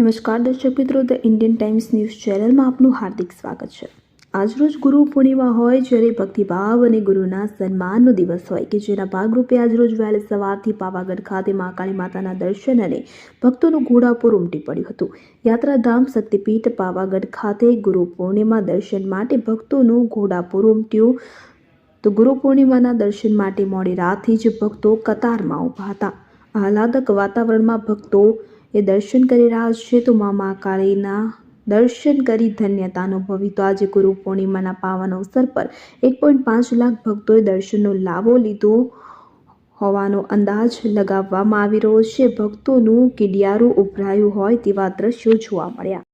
નમસ્કાર દર્શક મિત્રો ધ ઇન્ડિયન ટાઈમ્સ ન્યૂઝ ચેનલમાં આપનું હાર્દિક સ્વાગત છે. આજરોજ ગુરુ પૂર્ણિમા હોય જ્યારે ભક્તિભાવ અને ગુરુના સન્માનનો દિવસ હોય કે જેના ભાગરૂપે આજરોજ વહેલી સવારથી પાવાગઢ ખાતે મહાકાળી માતાના દર્શન અને ભક્તોનું ઘોડાપુર ઉમટી પડ્યું હતું. યાત્રાધામ શક્તિપીઠ પાવાગઢ ખાતે ગુરુ પૂર્ણિમા દર્શન માટે ભક્તોનું ઘોડાપુર ઉમટ્યું. તો ગુરુ પૂર્ણિમાના દર્શન માટે મોડી રાતથી જ ભક્તો કતારમાં ઊભા હતા. આહલાદક વાતાવરણમાં ભક્તો એ દર્શન કરી રહ્યા છે, તો મા મહાકાળીના દર્શન કરી ધન્યતા અનુભવી. તો આજે ગુરુ પૂર્ણિમાના પાવન અવસર પર એક પોઈન્ટ પાંચ લાખ ભક્તોએ દર્શનનો લાભો લીધો હોવાનો અંદાજ લગાવવામાં આવી રહ્યો છે. ભક્તોનું કિડિયારું ઉભરાયું હોય તેવા દ્રશ્યો જોવા મળ્યા.